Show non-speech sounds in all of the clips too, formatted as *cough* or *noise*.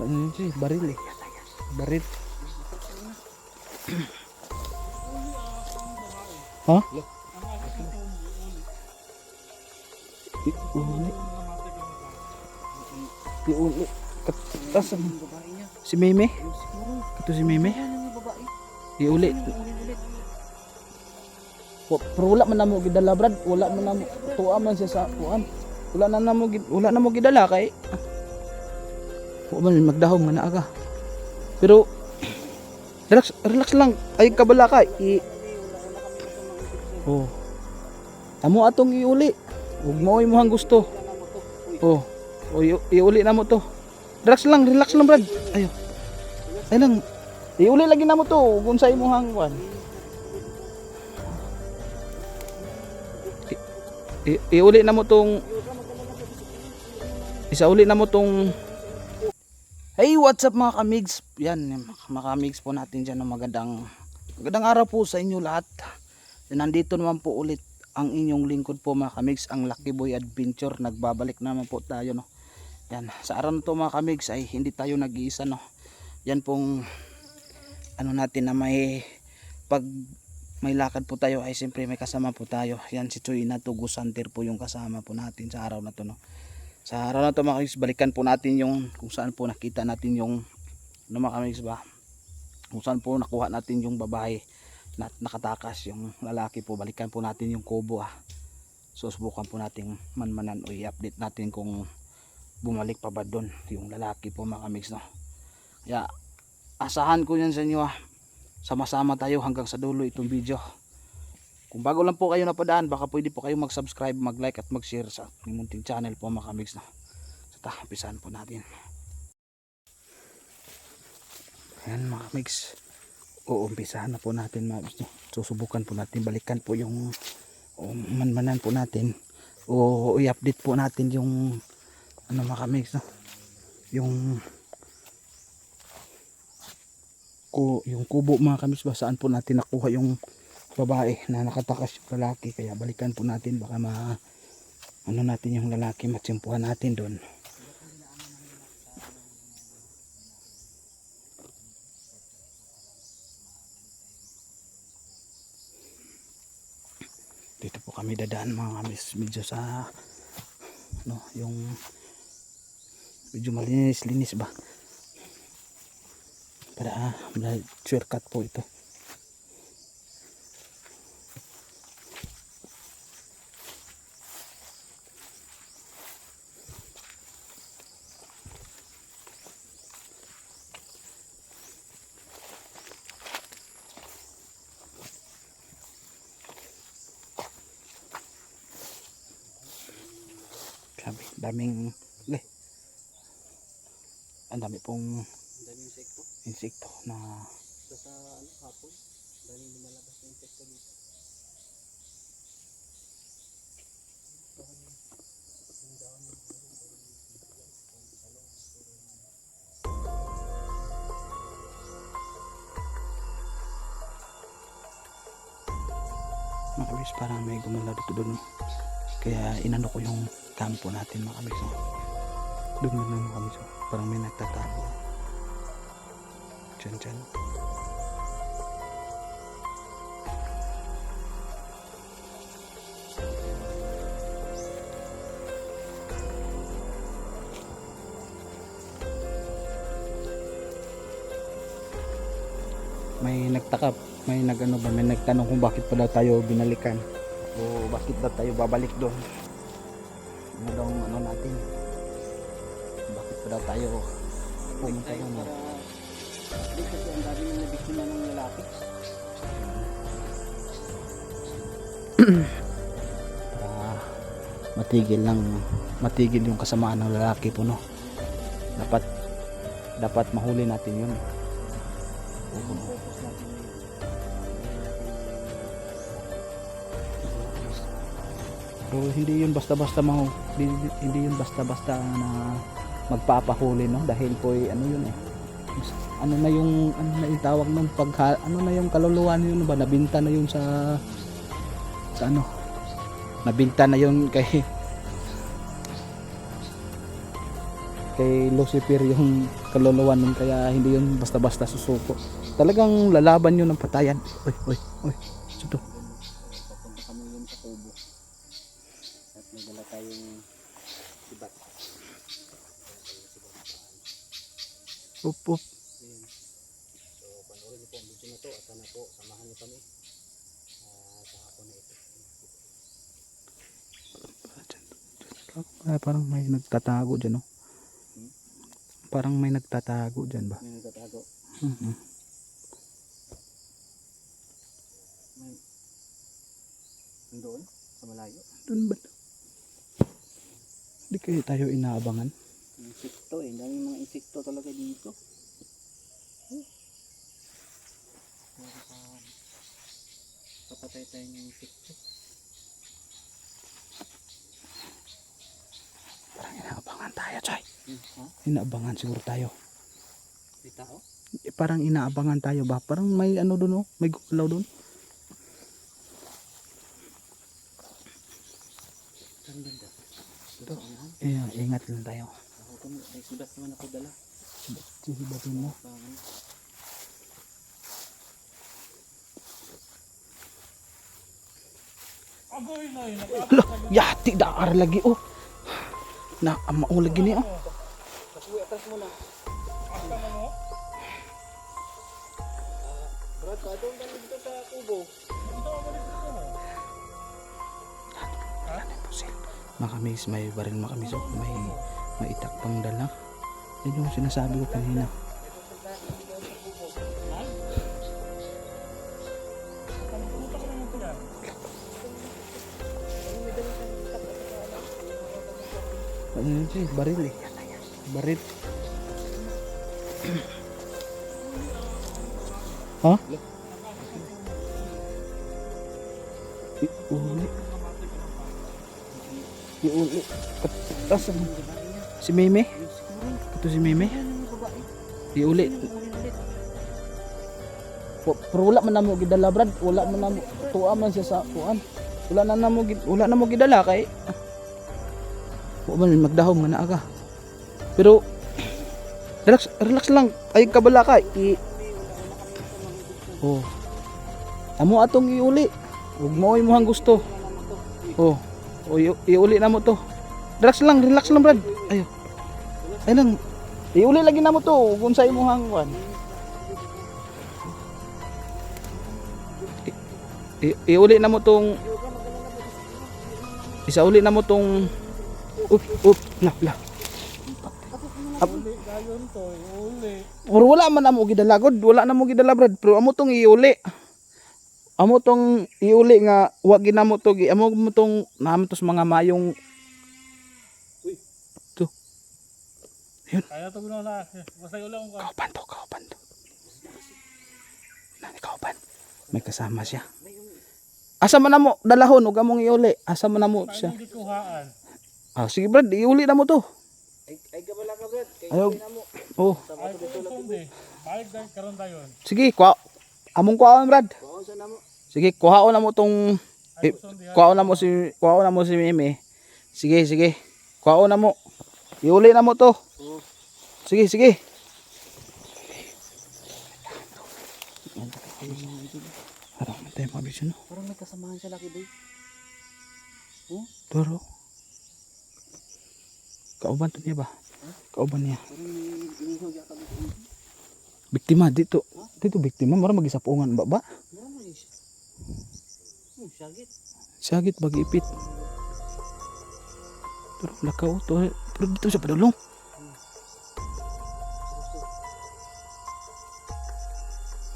Ano siya? Baril eh. Baril. ha? Iuli. Iuli. Katas Si Meme? Ito si Meme? Iuli. Pero wala man namo gidala brad, wala man namo tuwa man siya sa kuan. Wala na namo wala na mo gidala kay Wa man magdahom nga naa ka. Pero relax relax lang ay kabala ka. I Oh. Amo atong iuli. Ug mo imong gusto. Oh. O i- iuli na mo to. Relax lang, relax lang brad. Ayo. Ay lang. Iuli lagi na mo to kung sa imong kuan. I- iuli na mo tong Isauli na mo tong Hey, what's up mga kamigs? Yan, mga kamigs po natin dyan ng magandang magandang araw po sa inyo lahat. Nandito naman po ulit ang inyong lingkod po mga kamigs, ang Lucky Boy Adventure. Nagbabalik naman po tayo no. Yan, sa araw na to mga kamigs ay hindi tayo nag-iisa no. Yan pong ano natin na may pag may lakad po tayo ay siyempre may kasama po tayo. Yan si Choy Natugo Santer po yung kasama po natin sa araw na to no. Sa araw na to mga kamigs, balikan po natin yung kung saan po nakita natin yung ano mga kamigs ba? Kung saan po nakuha natin yung babae na nakatakas yung lalaki po. Balikan po natin yung kubo ah. Susubukan po nating manmanan o i-update natin kung bumalik pa ba doon yung lalaki po mga kamigs no. Kaya asahan ko yan sa inyo ah. Sama-sama tayo hanggang sa dulo itong video. Kung bago lang po kayo napadaan, baka pwede po kayo mag-subscribe, mag-like at mag-share sa munting channel po mga kamigs no. So ta, umpisahan po natin. Ayan mga kamigs. Uumpisahan na po natin mga kamigs. no. Susubukan po natin, balikan po yung o manmanan po natin o i-update po natin yung ano mga kamigs no. Yung ko yung kubo mga kamigs ba saan po natin nakuha yung babae na nakatakas yung lalaki. Kaya balikan po natin baka ma ano natin yung lalaki matsimpuhan natin doon dito po kami dadaan mga kamis. Medyo sa no yung medyo malinis linis ba? Para ah, shortcut po ito Grabe, daming eh, ang dami pong Dami insekto. insekto na Sa sa ano, hapon. Dami lumalabas na insekto dito. mga kabis parang may gumalaw dito doon kaya inano ko yung kampo natin mga kabis no? doon na mga kabis no? parang may nagtatago. Dyan dyan may nagtakap. May nagano ba? May nagtanong kung bakit pa daw tayo binalikan. O bakit daw tayo babalik doon ano daw ano natin. Bakit pa daw tayo pumunta Tayo doon? para di kasi ang dami na nabiktima ng lalaki. para matigil lang matigil yung kasamaan ng lalaki po no? Dapat dapat mahuli natin yun. Focus natin pero hindi yun basta-basta mahu hindi, yun basta-basta na magpapahuli no dahil po eh, ano yun eh ano na yung ano na yung tawag pag ano na yung kaluluwa yun ba nabinta na yun sa sa ano nabinta na yun kay kay Lucifer yung kaluluwa nun kaya hindi yun basta-basta susuko. Talagang lalaban yun ng patayan. Oy, oy, oy. Suto. Papunta kami yun sa kubo. At may dala tayong sibat. Up, up. Ayan. So, panoorin niyo po ang video na to at sana po samahan niyo kami ah, sa hapon na ito. Ah, parang may nagtatago dyan, no? Parang may nagtatago dyan ba? May nagtatago. Mhm. May doon sa malayo. Doon ba? Hindi kayo tayo inaabangan. Insekto eh. Daming mga insekto talaga dito. Hmm. Papatay tayo ng insekto. Parang inaabangan tayo, Chay. Hmm? Inaabangan siguro tayo. May tao? Eh, parang inaabangan tayo ba? Parang may ano doon, oh. May gulaw banda? Ito. Ingat lang tayo. Ako kami. May sudat naman ako dala. Sihibatin mo. Pangan. Hala, yati daar lagi, oh. Na, maulag gini, oh. Pasuwi atas muna. Brad, ka doon ka dito sa kubo. Makamis, may baril makamis, oh. May, may itak pang dala. Yan yung sinasabi ko kanina. Ano yun siya? Baril eh. Baril. *clears throat* ha? Iuli. Iuli. Tapos ano? Si Meme? Ito si Meme? Iuli. Po- Pero wala man namo gidala brad, wala man namo tuwa man siya sa kuan. Wala na namo wala namo gidala kay Wa man magdahom nga naa ka. Pero relax relax lang ay kabala ka. I Oh. Amo atong iuli. Ug mo imong gusto. Oh. O i- iuli na mo to. Relax lang, relax lang brad. Ayo. Ay lang. Iuli lagi na mo to ug unsa imong hangwan. I- iuli na mo tong isauli na mo tong up up la la Uli. Uli. Pero wala man amo gidala god wala na mo gidala brad pero amo tong iuli amo tong iuli nga wa ginamo to gi amo mo tong namo to sa mga mayong Kaya to gano'n na. Basta yung lang ko. kauban to kauban to nani kauban may kasama siya asa man namo dalahon ug among iuli asa man namo siya ah sige brad iuli na mo to Ay, ay gabala ka, Brad. Kay Ayaw. na mo. oh lagi. Balik dahil karon dayon. sige kwa among kuhaon brad sa namo. sige kuhaon na mo tong Ay Eh. Kuhaon na mo si kuhaon na mo si Meme. Sige, sige. Kuhaon na mo. Iuli na mo to. Oo. Sige, sige. Parang may tayo mabisyo no. Parang may kasamahan siya laki, boy. Pero, kauban to niya ba? Kauban niya. Yata dito. Biktima dito. Biktima. Mara magisapungan ba ba? Meron mo siya. Hmm, syagit. Sagit bagi-ipit. Pero lakaw to. Pero dito siya padulong.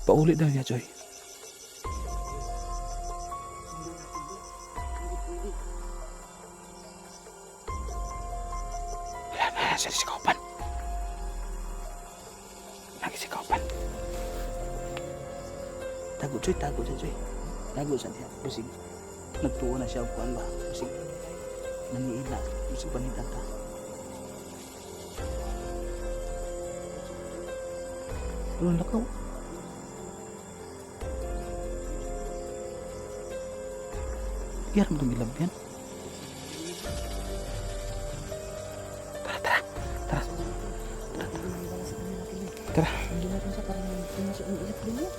Paulit daw niya, Joy. Wala na, siya si Kaupan. Si Tago, Joy, tago siya, Joy. Tago siya niya. Busig. Nagtuwa na siya, kuhan ba? Busig. Nangiila. Busig panitan ta. Pero lakaw. Iyar mo itong gilab yan. Tara, tara. Tara. Tara. Din yan.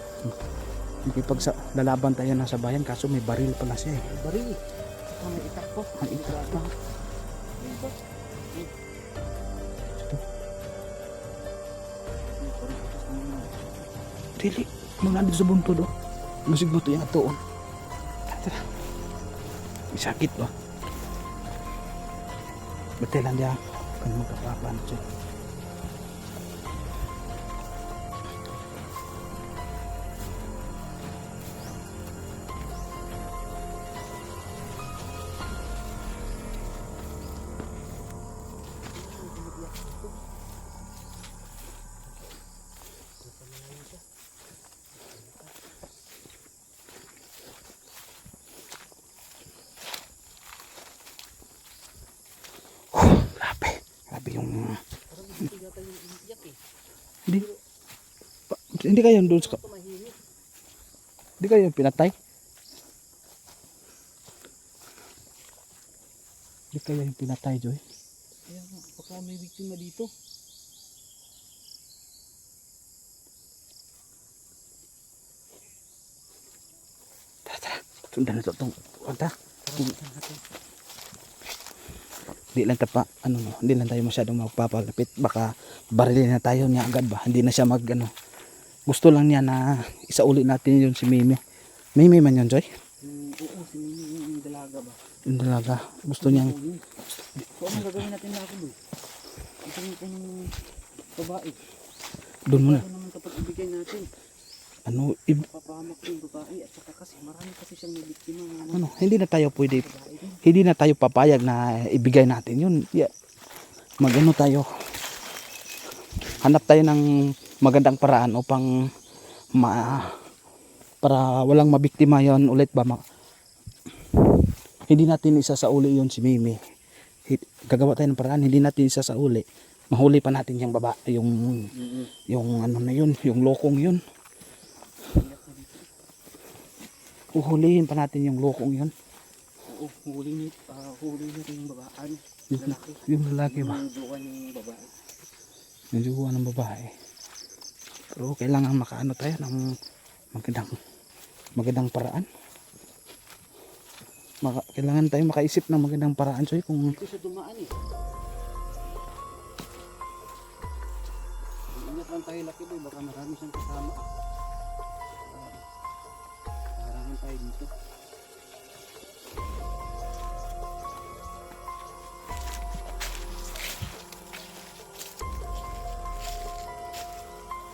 Makipag sa lalaban tayo na sa bayan kaso may baril pala siya eh. Baril. May itak po. Ang itak ng mga Dili. Mga nandito sa buntod oh. Masig mo ito yung atoon. Tara, tara. May sakit ba? Batay lang diya. Kan magkapapan siya. Hindi kayo doon sa... Hindi kayo pinatay? Hindi kayo yung pinatay, Joy? Kaya baka may biktima dito. Tara, tara. Sundan na ito. Natin. Hindi lang tapa, ano, no, hindi lang tayo masyadong magpapalapit. Baka barilin na tayo niya agad ba? Hindi na siya mag, ano. Gusto lang niya na isauli natin yun si Mimi. Mimi man yun, Joy? Oo, si Mimi yung dalaga ba? Yung dalaga. Gusto yun. So, anong gagawin natin na ako doon? Ito yung kung babae. doon muna. Ano naman kapag ibigay natin? Ano, i- Papahamak yung babae at saka kasi marami kasi siyang may biktima ano, ano, hindi na tayo pwede hindi na tayo papayag na ibigay natin yun. Yeah. Magano tayo. Hanap tayo ng magandang paraan upang ma para walang mabiktima yon ulit ba ma, hindi natin isa sa uli yun si Mimi. Gagawa tayo ng paraan, hindi natin isa sa uli. Mahuli pa natin yung baba, yung yung ano na yun, yung lokong yun. Uhulihin pa natin yung lokong yun. Oo, huli niya, ah, huli niya yung babae. Yung, Lalaki. yung lalaki ba? Yung duwan yung babae. yung dugo ng babae. Pero kailangan makaano tayo ng magandang magandang paraan. Maka, kailangan tayo makaisip ng magandang paraan so kung siya dumaan eh. Ingat lang tayo laki boy, baka marami siyang kasama. Ah, Harangan tayo dito.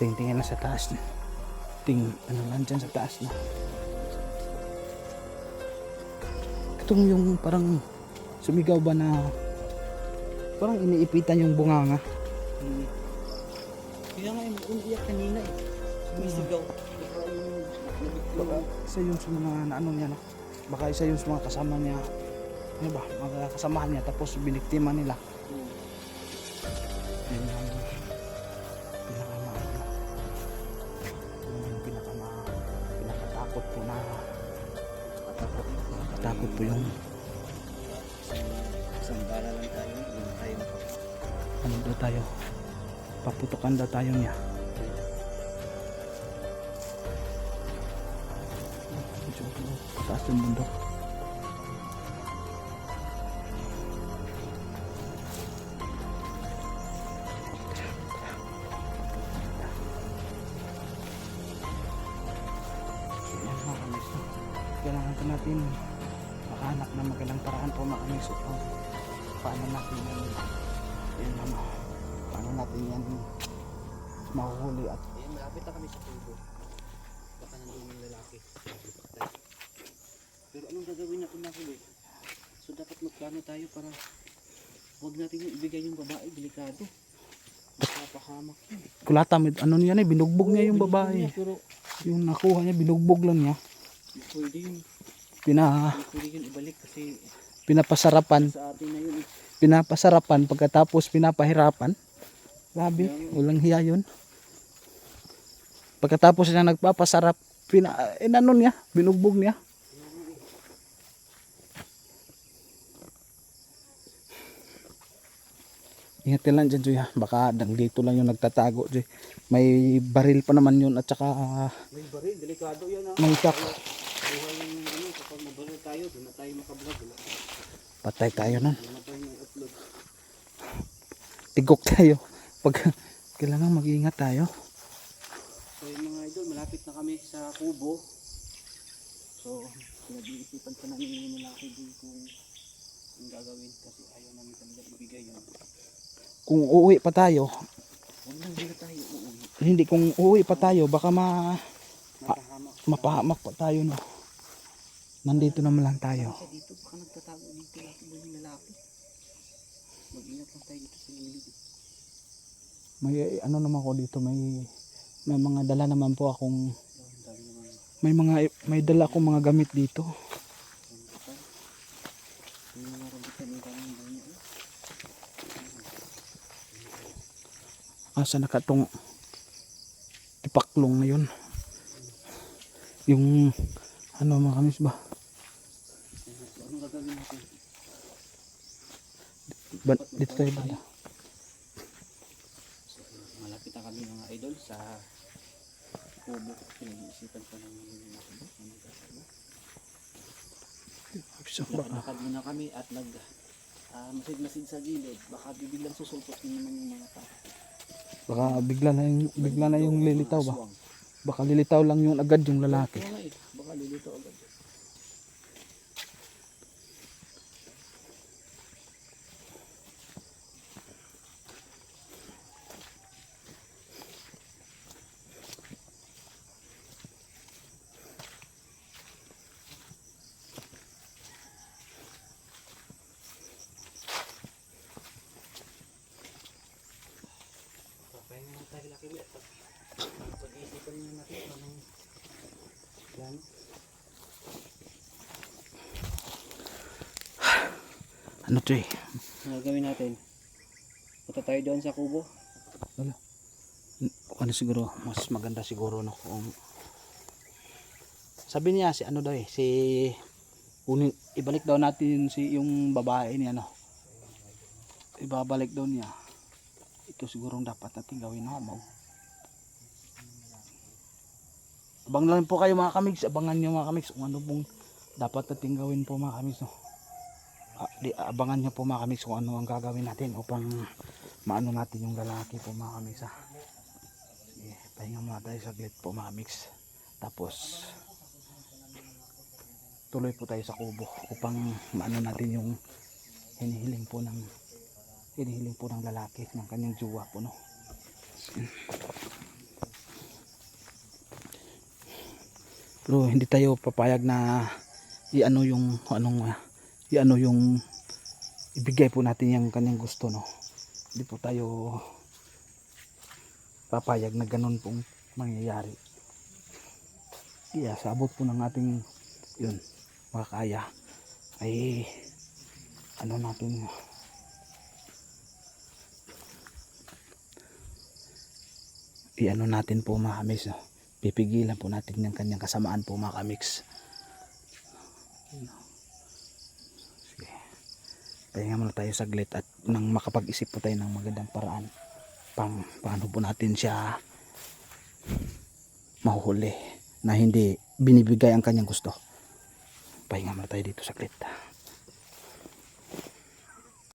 Tingtingin na sa taas na. Ting ano lang dyan sa taas na. Itong yung parang sumigaw ba na parang iniipitan yung bunganga. Hmm. Kaya nga yung umiiyak kanina eh. Sumisigaw. Baka yung Baka isa yun sa mga ano niya no? Baka isa yun sa mga kasama niya. Ano ba? Mga kasamahan niya tapos biniktima nila. Hmm. Takot po yung Isang bala lang tayo, hindi tayo ano daw tayo? Paputukan daw tayo niya. Taas yung bundok natin yan, yan ano, paano natin yan mahuhuli at Ayun, malapit na kami sa tubo. Baka nandun yung lalaki. Pero anong gagawin natin na huli? So dapat magplano tayo para huwag natin yung ibigay yung babae, delikado. Mapapahamak yun. kulata med ano niya na binugbog niya yung babae niya, Pero yung nakuha niya binugbog lang niya pwede yun. pina Pwede yun ibalik kasi pinapasarapan sa atin na yun eh. Pinapasarapan pagkatapos pinapahirapan grabe walang hiya yun pagkatapos niya nagpapasarap pina inano niya binugbog niya Ingat lang dyan, Joy, ha? Baka dito lang yung nagtatago, Joy. May baril pa naman yun at saka May baril, delikado yan ha. may shock. Buhay yung ano, kapag mabaril tayo, doon na tayo makablog. Patay tayo nun. wala na tayo may upload. Tigok tayo. Pag *laughs* kailangan mag-iingat tayo. So yung mga idol, malapit na kami sa kubo. So, pinag-iisipan pa namin yung nilaki din kung ang gagawin kasi ayaw namin talaga ibigay yun. Kung uuwi pa tayo, Huwag lang hindi tayo uuwi. hindi kung uuwi pa tayo, baka ma Mapahamak. mapahamak pa tayo, no? Nandito naman lang tayo. Dito, baka nagtatago dito lahat ng mga lalaki. Mag-ingat lang tayo dito sa gilid. May ano naman ko dito, may may mga dala naman po akong may mga may dala akong mga gamit dito. Asa na katong tipaklong na yun. Yung ano mga kamis ba? So, anong gagawin natin? Ba dito tayo banda. So, malapit na kami mga idol sa kubo. Pinag-iisipan pa namin yung mga kubo. Ano gagawin? So, baka Lakad muna kami at nag ah, masid-masid sa gilid. Baka bibiglang susulpot naman yung mga tao. baka bigla na yung bigla na yung lilitaw ba? Baka lilitaw lang yung agad yung lalaki. Oo nga eh. Baka lilito agad. Papahinga na tayo laki ulit. Pag-iisipan nyo natin kung anong yan. Ano to eh? Ang gagawin natin? Punta tayo doon sa kubo. Wala. Ano siguro, mas maganda siguro no kung sabi niya si ano daw eh, si kunin, ibalik daw natin si yung babae niya no. Ibabalik daw niya. Ito siguro ang dapat natin gawin no, mo. Abang lang po kayo mga kamigs, abangan niyo mga kamigs kung ano pong dapat natin gawin po mga kamigs no. Ah, abangan niyo po mga kamigs kung ano ang gagawin natin upang maano natin yung lalaki po mga kamigs ha. Sige, pahinga muna tayo saglit po mga mix. Tapos tuloy po tayo sa kubo upang maano natin yung hinihiling po ng hinihiling po ng lalaki ng kanyang jowa po no. Pero hindi tayo papayag na iano yung anong iano yung ibigay po natin yung kanyang gusto no. Hindi po tayo papayag na ganun pong mangyayari. Kaya sa abot po ng ating yun, makakaya ay ano natin i-ano natin po mga kamiks no? pipigilan po natin yung kanyang kasamaan po mga sige pahinga muna tayo saglit at nang makapag-isip po tayo ng magandang paraan pang paano po natin siya mahuhuli na hindi binibigay ang kanyang gusto. Pahinga muna tayo dito saglit.